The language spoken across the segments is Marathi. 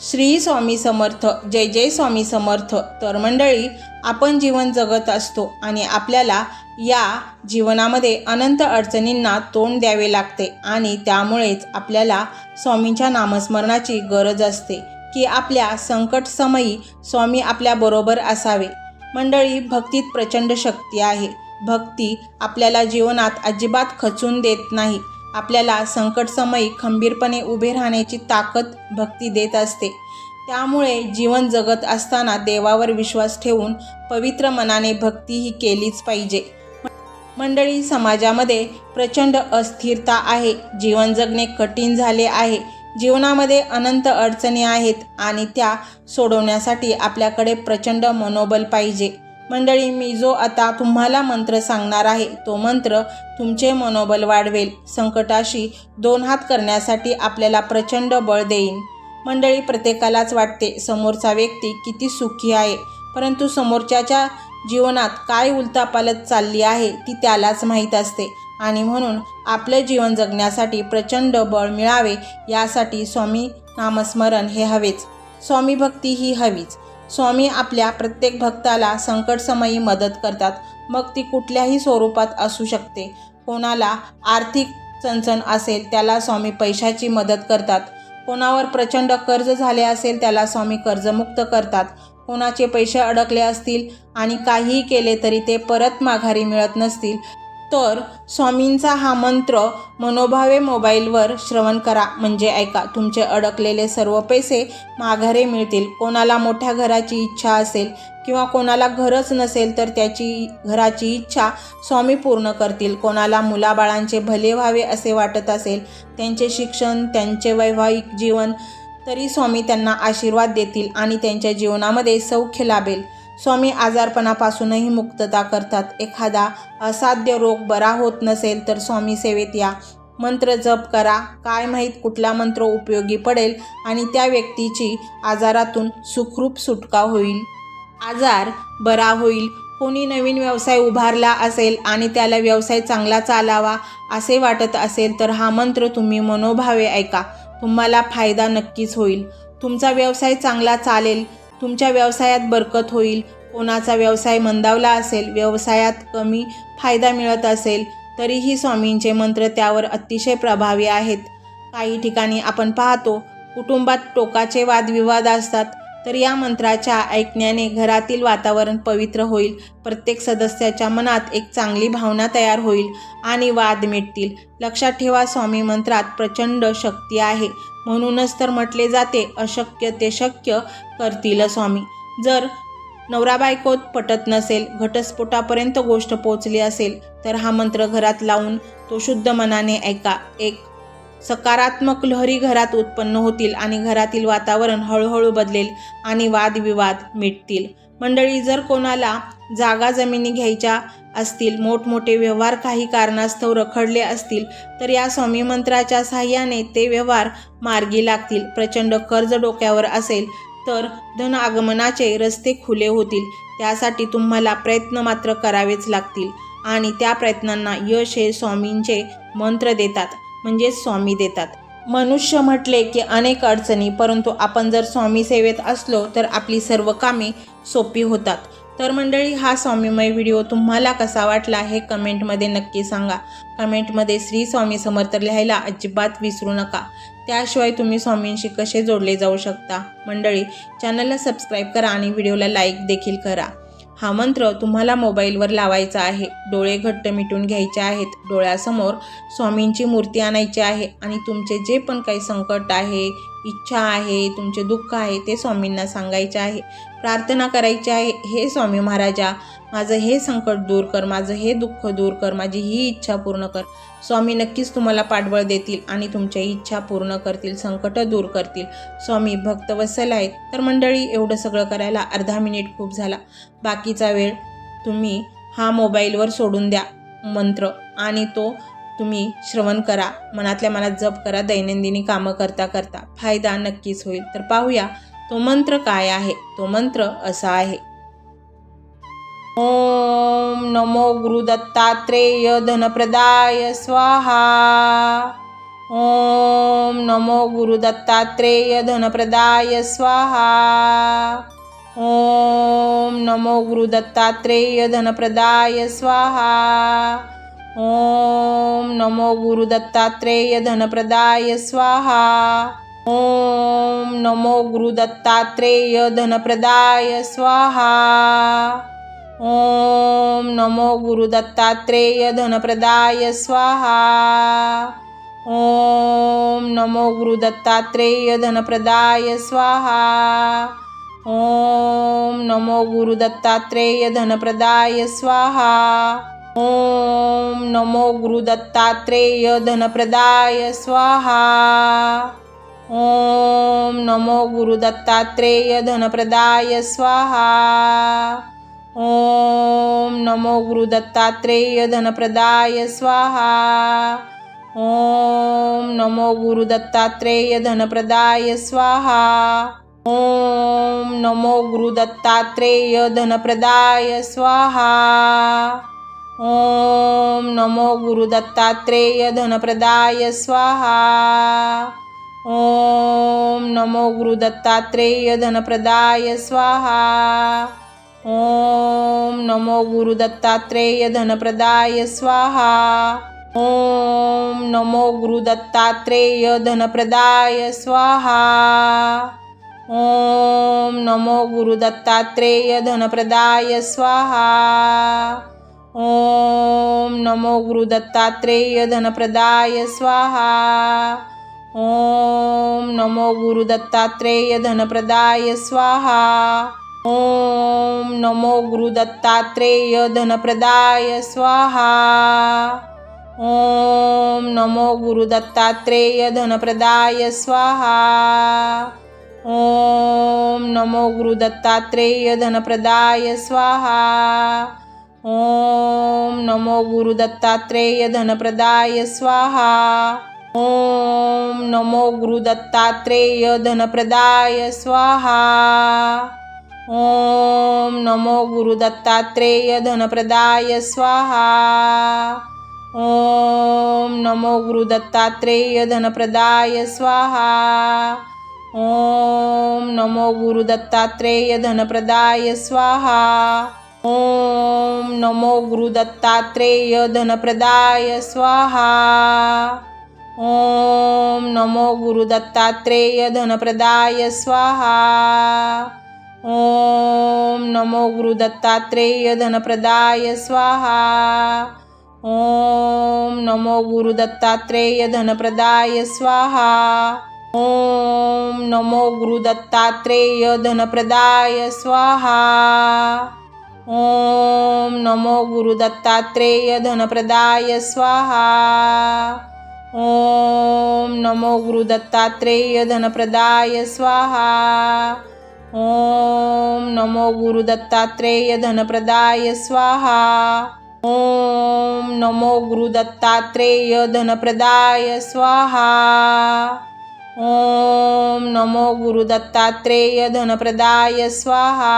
श्री स्वामी समर्थ जय जय स्वामी समर्थ. तर मंडळी आपण जीवन जगत असतो आणि आपल्याला या जीवनामध्ये अनंत अडचणींना तोंड द्यावे लागते आणि त्यामुळेच आपल्याला स्वामींच्या नामस्मरणाची गरज असते की आपल्या संकटसमयी स्वामी आपल्याबरोबर असावे. मंडळी भक्तीत प्रचंड शक्ती आहे. भक्ती आपल्याला जीवनात अजिबात खचून देत नाही. आपल्याला संकटसमयी खंबीरपणे उभे राहण्याची ताकद भक्ती देत असते. त्यामुळे जीवन जगत असताना देवावर विश्वास ठेवून पवित्र मनाने भक्ती ही केलीच पाहिजे. मंडळी समाजामध्ये प्रचंड अस्थिरता आहे. जीवन जगणे कठीण झाले आहे. जीवनामध्ये अनंत अडचणी आहेत आणि त्या सोडवण्यासाठी आपल्याकडे प्रचंड मनोबल पाहिजे. मंडळी मी जो आता तुम्हाला मंत्र सांगणार आहे तो मंत्र तुमचे मनोबल वाढवेल. संकटाशी दोन हात करण्यासाठी आपल्याला प्रचंड बळ देईन. मंडळी प्रत्येकालाच वाटते समोरचा व्यक्ती किती सुखी आहे परंतु समोरच्याच्या जीवनात काय उलतापालत चालली आहे ती त्यालाच माहीत असते. आणि म्हणून आपले जीवन जगण्यासाठी प्रचंड बळ मिळावे यासाठी स्वामी नामस्मरण हे हवेच. स्वामी भक्ती ही हवीच. स्वामी आपल्या प्रत्येक भक्ताला संकटसमयी मदत करतात. मग ती कुठल्याही स्वरूपात असू शकते. कोणाला आर्थिक चणचण असेल त्याला स्वामी पैशाची मदत करतात. कोणावर प्रचंड कर्ज झाले असेल त्याला स्वामी कर्जमुक्त करतात. कोणाचे पैसे अडकले असतील आणि काहीही केले तरी ते परत माघारी मिळत नसतील. तर स्वामींचा हा मंत्र मनोभावे मोबाईलवर श्रवण करा. म्हणजे ऐका तुमचे अडकलेले सर्व पैसे माघारे मिळतील. कोणाला मोठ्या घराची इच्छा असेल किंवा कोणाला घरच नसेल तर त्याची घराची इच्छा स्वामी पूर्ण करतील. कोणाला मुलाबाळांचे भले व्हावे असे वाटत असेल त्यांचे शिक्षण त्यांचे वैवाहिक जीवन तरी स्वामी त्यांना आशीर्वाद देतील आणि त्यांच्या जीवनामध्ये सौख्य लाभेल. स्वामी आजारपणापासूनही मुक्तता करतात. एखादा असाध्य रोग बरा होत नसेल तर स्वामी सेवेत या. मंत्र जप करा. काय माहीत कुठला मंत्र उपयोगी पडेल आणि त्या व्यक्तीची आजारातून सुखरूप सुटका होईल. आजार बरा होईल. कोणी नवीन व्यवसाय उभारला असेल आणि त्याला व्यवसाय चांगला चालावा असे वाटत असेल तर हा मंत्र तुम्ही मनोभावे ऐका. तुम्हाला फायदा नक्कीच होईल. तुमचा व्यवसाय चांगला चालेल. तुमच्या व्यवसायात बरकत होईल कोणाचा व्यवसाय मंदावला असेल व्यवसायात कमी फायदा मिळत असेल तरीही स्वामींचे मंत्र त्यावर अतिशय प्रभावी आहेत. काही ठिकाणी आपण पाहतो कुटुंबात टोकाचे वादविवाद असतात तर या मंत्राच्या ऐकण्याने घरातील वातावरण पवित्र होईल प्रत्येक सदस्याच्या मनात एक चांगली भावना तयार होईल आणि वाद मिटतील. लक्षात ठेवा स्वामी मंत्रात प्रचंड शक्ती आहे. म्हणूनच तर म्हटले जाते अशक्य ते शक्य करतील स्वामी. जर नवरा बायकोत पटत नसेल घटस्फोटापर्यंत गोष्ट पोचली असेल तर हा मंत्र घरात लावून तो शुद्ध मनाने ऐका. एक सकारात्मक लहरी घरात उत्पन्न होतील आणि घरातील वातावरण हळूहळू बदलेल आणि वादविवाद मिटतील. मंडळी जर कोणाला जागा जमिनी घ्यायच्या असतील मोठमोठे व्यवहार काही कारणास्तव रखडले असतील तर या स्वामी मंत्राच्या साह्याने ते व्यवहार मार्गी लागतील. प्रचंड कर्ज डोक्यावर असेल तर धन आगमनाचे रस्ते खुले होतील. त्यासाठी तुम्हाला प्रयत्न मात्र करावेच लागतील. आणि त्या प्रयत्नांना यश हे स्वामींचे मंत्र देतात म्हणजेच स्वामी देतात. मनुष्य म्हटले की अनेक अडचणी परंतु आपण जर स्वामी सेवेत असलो तर आपली सर्व कामे सोपी होतात. तर मंडळी हा स्वामीमय व्हिडिओ तुम्हाला कसा वाटला हे कमेंटमध्ये नक्की सांगा. कमेंटमध्ये श्री स्वामी समर्थ लिहायला अजिबात विसरू नका. त्याशिवाय तुम्ही स्वामींशी कसे जोडले जाऊ शकता? मंडळी चॅनलला सबस्क्राईब करा आणि व्हिडिओला लाईक देखील करा. हा मंत्र तुम्हाला मोबाईलवर लावायचा आहे. डोळे घट्ट मिटून घ्यायचे आहेत. डोळ्यासमोर स्वामींची मूर्ती आणायची आहे आणि तुमचे जे पण काही संकट आहे इच्छा आहे तुमचे दुःख आहे ते स्वामींना सांगायचे आहे. प्रार्थना करायची आहे हे स्वामी महाराजा माझं हे संकट दूर कर माझं हे दुःख दूर कर माझी ही इच्छा पूर्ण कर. स्वामी नक्कीच तुम्हाला पाठबळ देतील आणि तुमच्या इच्छा पूर्ण करतील संकट दूर करतील. स्वामी भक्त वसल आहेत तर मंडळी एवढं सगळं करायला अर्धा मिनिट खूप झाला. बाकीचा वेळ तुम्ही हा मोबाईलवर सोडून द्या मंत्र आणि तो तुम्ही श्रवण करा. मनातल्या मनात जप करा दैनंदिनी कामं करता करता. फायदा नक्कीच होईल. तर पाहूया तो मंत्र काय आहे? तो मंत्र असा आहे. ओम नमो गुरुदत्तात्रेय धनप्रदाय स्वाहा. ओम नमो गुरुदत्तात्रेय धनप्रदाय स्वाहा. ओम नमो गुरुदत्तात्रेय धनप्रदाय स्वाहा. ओम नमो गुरुदत्तात्रेय धनप्रदाय स्वाहा. ॐ नमो गुरुदत्तात्रेय धनप्रदाय स्वाहा। ॐ नमो गुरुदत्तात्रेय धनप्रदाय स्वाहा। ॐ नमो गुरुदत्तात्रेय धनप्रदाय स्वाहा। ॐ नमो गुरुदत्तात्रेय धनप्रदाय स्वाहा। ॐ नमो गुरुदत्तात्रेय धनप्रदाय स्वाहा। ॐ नमो गुरुदत्तात्रेय धनप्रदाय स्वाहा। ॐ नमो गुरुदत्तात्रेय धनप्रदाय स्वाहा। ॐ नमो गुरुदत्तात्रेय धनप्रदाय स्वाहा। ॐ नमो गुरुदत्तात्रेय धनप्रदाय स्वाहा। ॐ नमो गुरुदत्तात्रेय धनप्रदाय स्वाहा। ओम नमो गुरुदत्तात्रेय धनप्रदाय स्वाहा। ओम नमो गुरुदत्तात्रेय धनप्रदाय स्वाहा। ओम नमो गुरुदत्तात्रेय धनप्रदाय स्वाहा। ओम नमो गुरुदत्तात्रेय धनप्रदाय स्वाहा। ओम नमो गुरुदत्तात्रेय धनप्रदाय स्वाहा। ॐ नमो गुरुदत्तात्रेय धनप्रदाय स्वाहा। ॐ नमो गुरुदत्तात्रेय धनप्रदाय स्वाहा। ॐ नमो गुरुदत्तात्रेय धनप्रदाय स्वाहा। ॐ नमो गुरुदत्तात्रेय धनप्रदाय स्वाहा। ॐ नमो गुरुदत्तात्रेय धनप्रदाय स्वाहा। ॐ नमो गुरुदत्तात्रेय धनप्रदाय स्वाहा। ॐ नमो गुरुदत्तात्रेय धनप्रदाय स्वाहा। ॐ नमो गुरुदत्तात्रेय धनप्रदाय स्वाहा। ॐ नमो गुरुदत्तात्रेय धनप्रदाय स्वाहा। ॐ नमो गुरुदत्तात्रेय धनप्रदाय स्वाहा। ॐ नमो गुरुदत्तात्रेय धनप्रदाय स्वाहा। ॐ नमो गुरुदत्तात्रेय धनप्रदाय स्वाहा। ॐ नमो गुरुदत्तात्रेय धनप्रदाय स्वाहा। ॐ नमो गुरुदत्तात्रेय धनप्रदाय स्वाहा। ॐ नमो गुरुदत्तात्रेय धनप्रदाय स्वाहा। ॐ नमो गुरुदत्तात्रेय धनप्रदाय स्वाहा। ॐ नमो गुरुदत्तात्रेय धनप्रदाय स्वाहा। ॐ नमो गुरुदत्तात्रेय धनप्रदाय स्वाहा। ॐ नमो गुरुदत्तात्रेय धनप्रदाय स्वाहा।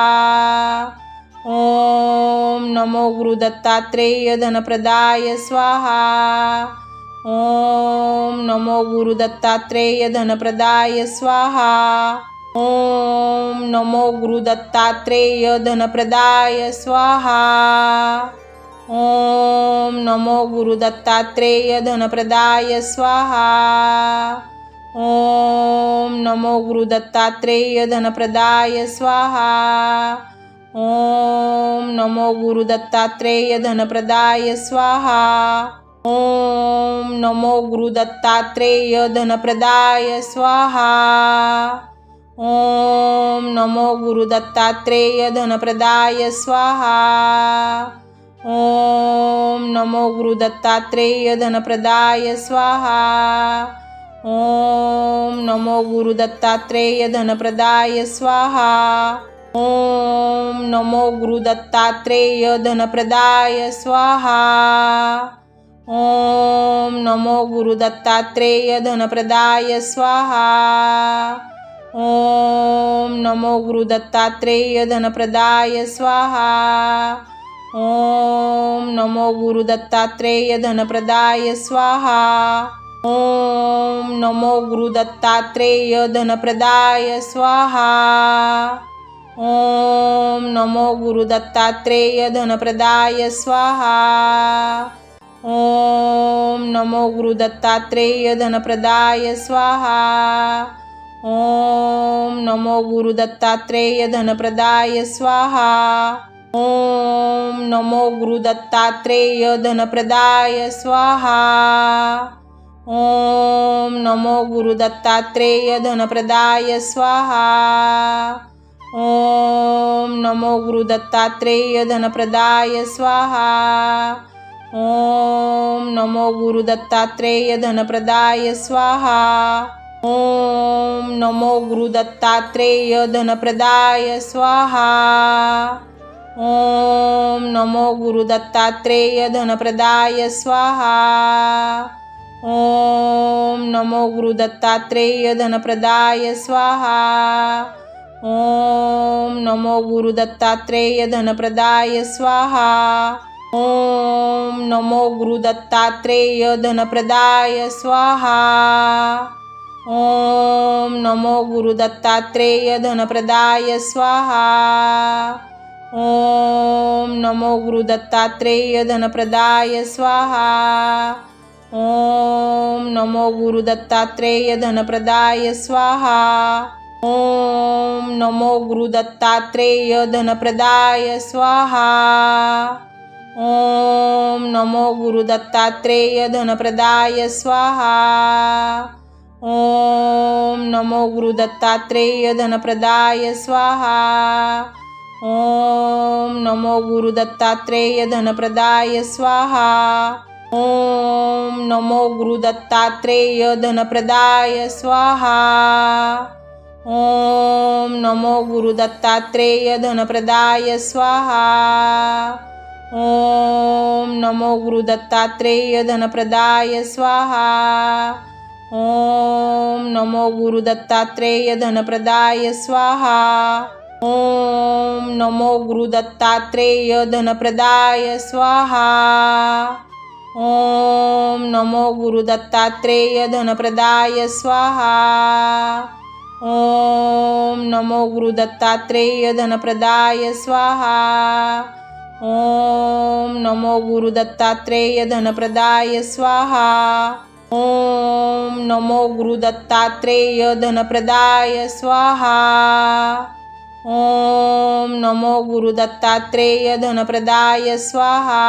ॐ नमो गुरुदत्तात्रेय धनप्रदाय स्वाहा। ॐ नमो गुरुदत्तात्रेय धनप्रदाय स्वाहा। ॐ नमो गुरुदत्तात्रेय धनप्रदाय स्वाहा। ॐ नमो गुरुदत्तात्रेय धनप्रदाय स्वाहा। ॐ नमो गुरुदत्तात्रेय धनप्रदाय स्वाहा। ॐ नमो गुरुदत्तात्रेय धनप्रदाय स्वाहा। ॐ नमो गुरुदत्तात्रेय धनप्रदाय स्वाहा। ॐ नमो गुरुदत्तात्रेय धनप्रदाय स्वाहा। ॐ नमो गुरुदत्तात्रेय धनप्रदाय स्वाहा। ॐ नमो गुरुदत्तात्रेय धनप्रदाय स्वाहा। ॐ नमो गुरुदत्तात्रेय धनप्रदाय स्वाहा। ॐ नमो गुरुदत्तात्रेय धनप्रदाय स्वाहा। ॐ नमो गुरुदत्तात्रेय धनप्रदाय स्वाहा। ॐ नमो गुरुदत्तात्रेय धनप्रदाय स्वाहा। ओम नमो गुरुदत्तात्रेय धनप्रदाय स्वाहा। ओम नमो गुरुदत्तात्रेय धनप्रदाय स्वाहा। ॐ नमो गुरुदत्तात्रेय धनप्रदाय स्वाहा। ॐ नमो गुरुदत्तात्रेय धनप्रदाय स्वाहा। ॐ नमो गुरुदत्तात्रेय धनप्रदाय स्वाहा। ॐ नमो गुरुदत्तात्रेय धनप्रदाय स्वाहा। ॐ नमो गुरुदत्तात्रेय धनप्रदाय स्वाहा। ओम नमो गुरुदत्तात्रेय धनप्रदाय स्वाहा। ओम नमो गुरुदत्तात्रेय धनप्रदाय स्वाहा। ओम नमो गुरुदत्तात्रेय धनप्रदाय स्वाहा। ओम नमो गुरुदत्तात्रेय धनप्रदाय स्वाहा। ओम नमो गुरुदत्तात्रेय धनप्रदाय स्वाहा। ओम नमो गुरुदत्तात्रेय धनप्रदाय स्वाहा। ओम नमो गुरुदत्तात्रेय धनप्रदाय स्वाहा। ओम नमो गुरुदत्तात्रेय धनप्रदाय स्वाहा। ओम नमो गुरुदत्तात्रेय धनप्रदाय स्वाहा। ओम नमो गुरुदत्तात्रेय धनप्रदाय स्वाहा। ओम नमो गुरुदत्तात्रेय धनप्रदाय स्वाहा। ओम नमो गुरुदत्तात्रेय धनप्रदाय स्वाहा। ओम नमो गुरुदत्तात्रेय धनप्रदाय स्वाहा। ओम नमो गुरुदत्तात्रेय धनप्रदाय स्वाहा। ओम नमो गुरुदत्तात्रेय धनप्रदाय स्वाहा। ओम नमो गुरुदत्तात्रेय धनप्रदाय स्वाहा। ओम नमो गुरुदत्तात्रेय धनप्रदाय स्वाहा। ओम नमो गुरुदत्तात्रेय धनप्रदाय स्वाहा। ओम नमो गुरुदत्तात्रेय धनप्रदाय स्वाहा। ओम नमो गुरुदत्तात्रेय धनप्रदाय स्वाहा। ओम नमो गुरुदत्तात्रेय धनप्रदाय स्वाहा। ओम नमो गुरुदत्तात्रेय धनप्रदाय स्वाहा। ओम नमो गुरुदत्तात्रेय धनप्रदाय स्वाहा।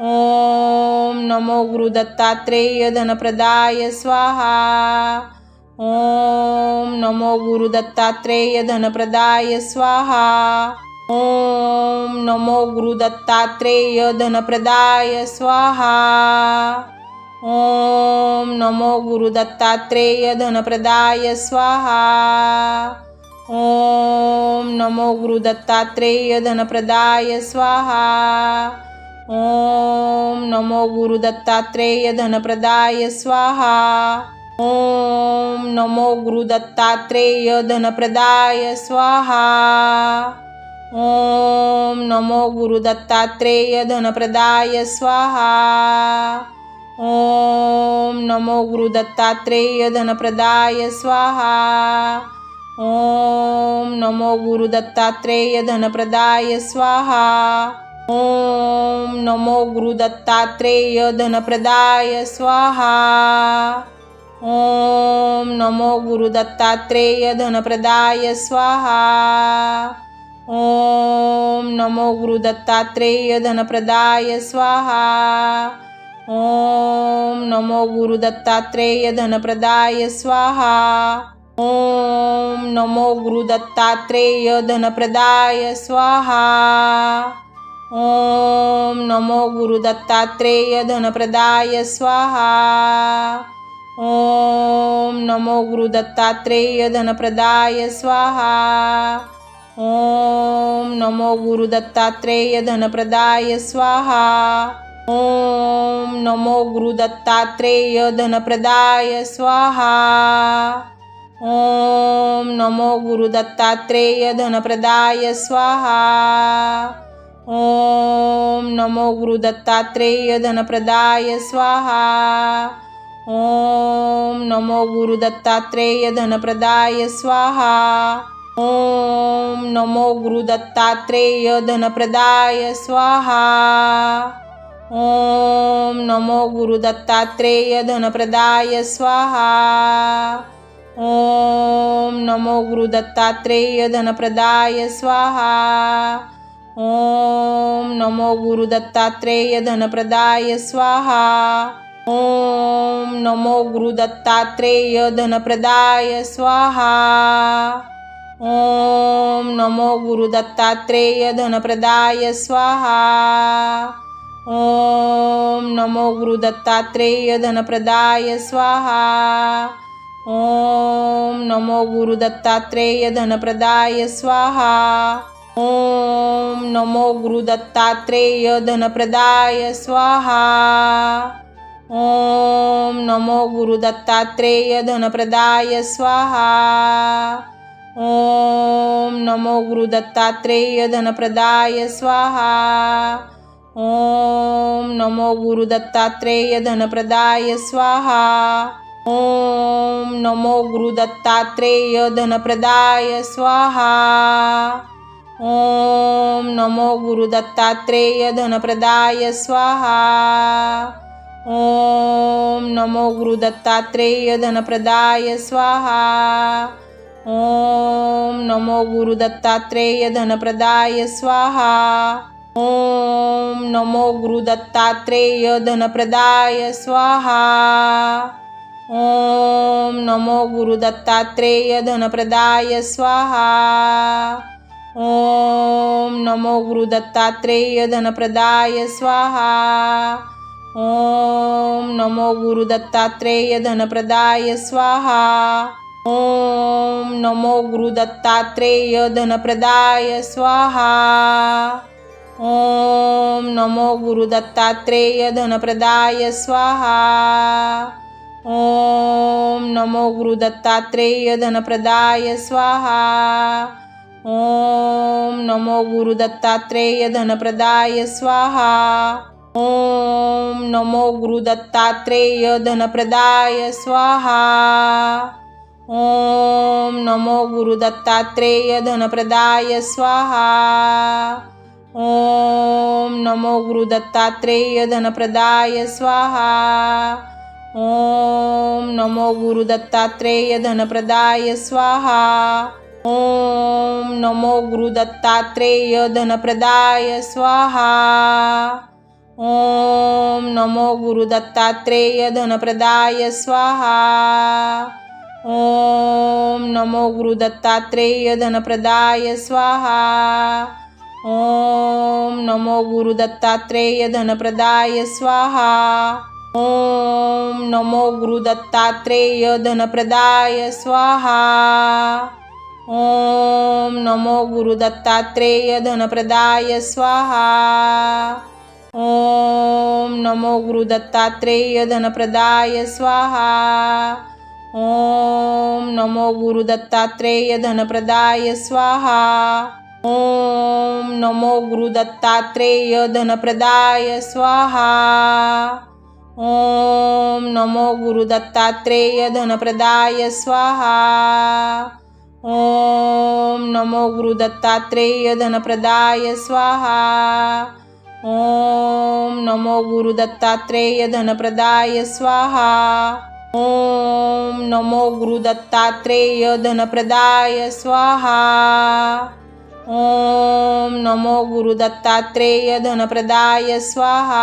ओम नमो गुरुदत्तात्रेय धनप्रदाय स्वाहा। ओम नमो गुरुदत्तात्रेय धनप्रदाय स्वाहा। ओम नमो गुरुदत्तात्रेय धनप्रदाय स्वाहा। ओम नमो गुरुदत्तात्रेय धनप्रदाय स्वाहा। ओम नमो गुरुदत्तात्रेय धनप्रदाय स्वाहा। ओम नमो गुरुदत्तात्रेय धनप्रदाय स्वाहा। ओम नमो गुरुदत्तात्रेय धनप्रदाय स्वाहा। ओम नमो गुरुदत्तात्रेय धनप्रदाय स्वाहा। ओम नमो गुरुदत्तात्रेय धनप्रदाय स्वाहा। ओम नमो गुरुदत्तात्रेय धनप्रदाय स्वाहा। ओम नमो गुरुदत्तात्रेय धनप्रदाय स्वाहा। ओम नमो गुरुदत्तात्रेय धनप्रदाय स्वाहा। ओम नमो गुरुदत्तात्रेय धनप्रदाय स्वाहा। ओम नमो गुरुदत्तात्रेय धनप्रदाय स्वाहा। ओम नमो गुरुदत्तात्रेय धनप्रदाय स्वाहा। ओम नमो गुरुदत्तात्रेय धनप्रदाय स्वाहा। ओम नमो गुरुदत्तात्रेय धनप्रदाय स्वाहा। ओम नमो गुरुदत्तात्रेय धनप्रदाय स्वाहा। ओम नमो गुरुदत्तात्रेय धनप्रदाय स्वाहा। ओम नमो गुरुदत्तात्रेय धनप्रदाय स्वाहा। ओम नमो गुरुदत्तात्रेय धनप्रदाय स्वाहा। ॐ नमो गुरुदत्तात्रेय धनप्रदाय स्वाहा। ॐ नमो गुरुदत्तात्रेय धनप्रदाय स्वाहा। ॐ नमो गुरुदत्तात्रेय धनप्रदाय स्वाहा। ॐ नमो गुरुदत्तात्रेय धनप्रदाय स्वाहा। ॐ नमो गुरुदत्तात्रेय धनप्रदाय स्वाहा। ॐ नमो गुरुदत्तात्रेय धनप्रदाय स्वाहा। ॐ नमो गुरुदत्तात्रेय धनप्रदाय स्वाहा। ॐ नमो गुरुदत्तात्रेय धनप्रदाय स्वाहा। ॐ नमो गुरुदत्तात्रेय धनप्रदाय स्वाहा। ॐ नमो गुरुदत्तात्रेय धनप्रदाय स्वाहा। ॐ नमो गुरुदत्तात्रेय धनप्रदाय स्वाहा। ओम नमो गुरुदत्तात्रेय धनप्रदाय स्वाहा। ओम नमो गुरुदत्तात्रेय धनप्रदाय स्वाहा। ओम नमो गुरुदत्तात्रेय धनप्रदाय स्वाहा। ओम नमो गुरुदत्तात्रेय धनप्रदाय स्वाहा। ओम नमो गुरुदत्तात्रेय धनप्रदाय स्वाहा। ॐ नमो गुरुदत्तात्रेय धनप्रदाय स्वाहा। ॐ नमो गुरुदत्तात्रेय धनप्रदाय स्वाहा। ॐ नमो गुरुदत्तात्रेय धनप्रदाय स्वाहा। ॐ नमो गुरुदत्तात्रेय धनप्रदाय स्वाहा। ॐ नमो गुरुदत्तात्रेय धनप्रदाय स्वाहा। ॐ नमो गुरुदत्तात्रेय धनप्रदाय स्वाहा। ॐ नमो गुरुदत्तात्रेय धनप्रदाय स्वाहा। ॐ नमो गुरुदत्तात्रेय धनप्रदाय स्वाहा। ॐ नमो गुरुदत्तात्रेय धनप्रदाय स्वाहा। ॐ नमो गुरुदत्तात्रेय धनप्रदाय स्वाहा। ॐ नमो गुरुदत्तात्रेय धनप्रदाय स्वाहा। ॐ नमो गुरुदत्तात्रेय धनप्रदाय स्वाहा। ॐ नमो गुरुदत्तात्रेय धनप्रदाय स्वाहा। ॐ नमो गुरुदत्तात्रेय धनप्रदाय स्वाहा। ॐ नमो गुरुदत्तात्रेय धनप्रदाय स्वाहा। ॐ नमो गुरुदत्तात्रेय धनप्रदाय स्वाहा। ॐ नमो गुरुदत्तात्रेय धनप्रदाय स्वाहा। ॐ नमो गुरुदत्तात्रेय धनप्रदाय स्वाहा। ॐ नमो गुरुदत्तात्रेय धनप्रदाय स्वाहा। ॐ नमो गुरुदत्तात्रेय धनप्रदाय स्वाहा। ॐ नमो गुरुदत्तात्रेय धनप्रदाय स्वाहा। ॐ नमो गुरुदत्तात्रेय धनप्रदाय स्वाहा। ॐ नमो गुरुदत्तात्रेय धनप्रदाय स्वाहा। ॐ नमो गुरुदत्तात्रेय धनप्रदाय स्वाहा। ॐ नमो गुरुदत्तात्रेय धनप्रदाय स्वाहा। ॐ नमो गुरुदत्तात्रेय धनप्रदाय स्वाहा। ॐ नमो गुरुदत्तात्रेय धनप्रदाय स्वाहा।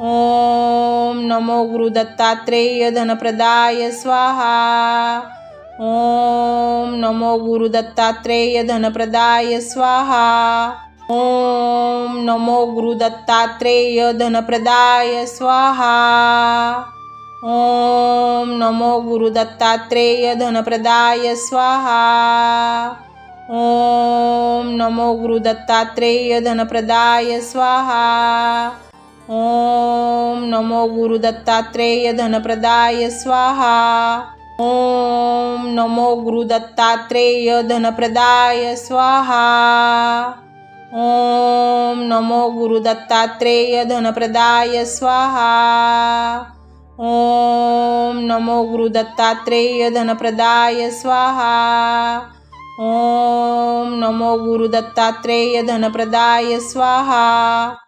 ॐ नमो गुरुदत्तात्रेय धनप्रदाय स्वाहा। ॐ नमो गुरुदत्तात्रेय धनप्रदाय स्वाहा। ॐ नमो गुरुदत्तात्रेय धनप्रदाय स्वाहा। ॐ नमो गुरुदत्तात्रेय धनप्रदाय स्वाहा। ॐ नमो गुरुदत्तात्रेय धनप्रदाय स्वाहा। ॐ नमो गुरुदत्तात्रेय धनप्रदाय स्वाहा। ॐ नमो गुरुदत्तात्रेय धनप्रदाय स्वाहा। ॐ नमो गुरुदत्तात्रेय धनप्रदाय स्वाहा। ॐ नमो गुरुदत्तात्रेयधनप्रदाय स्वाहा। ॐ नमो गुरुदत्तात्रेयधनप्रदाय स्वाहा।